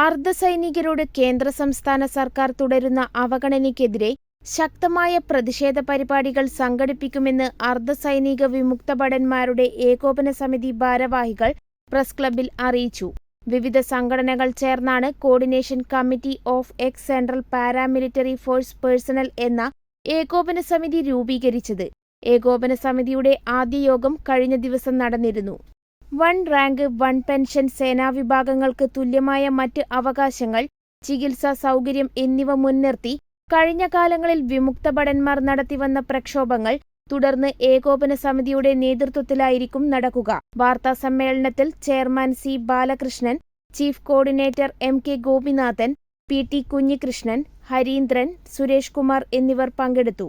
അർദ്ധസൈനികരോട് കേന്ദ്ര സംസ്ഥാന സർക്കാർ തുടരുന്ന അവഗണനയ്ക്കെതിരെ ശക്തമായ പ്രതിഷേധ പരിപാടികൾ സംഘടിപ്പിക്കുമെന്ന് അർദ്ധസൈനിക വിമുക്ത ഭടന്മാരുടെ ഏകോപന സമിതി ഭാരവാഹികൾ പ്രസ് ക്ലബിൽ അറിയിച്ചു. വിവിധ സംഘടനകൾ ചേർന്നാണ് coordination committee of ex central paramilitary force personnel എന്ന ഏകോപന സമിതി രൂപീകരിച്ചത്. ഏകോപന സമിതിയുടെ ആദ്യ യോഗം കഴിഞ്ഞ ദിവസം നടന്നിരുന്നു. വൺ റാങ്ക് വൺ പെൻഷൻ സേനാവിഭാഗങ്ങൾക്ക് തുല്യമായ മറ്റ് അവകാശങ്ങൾ, ചികിത്സാ സൗകര്യം എന്നിവ മുൻനിർത്തി കഴിഞ്ഞ കാലങ്ങളിൽ വിമുക്ത ഭടന്മാർ നടത്തിവന്ന പ്രക്ഷോഭങ്ങൾ തുടർന്ന് ഏകോപന സമിതിയുടെ നേതൃത്വത്തിലായിരിക്കും നടക്കുക. വാർത്താ സമ്മേളനത്തിൽ chairman C Balakrishnan, chief coordinator M K Gopinathan, P T Kunhikrishnan, Harindran, Suresh Kumar എന്നിവർ പങ്കെടുത്തു.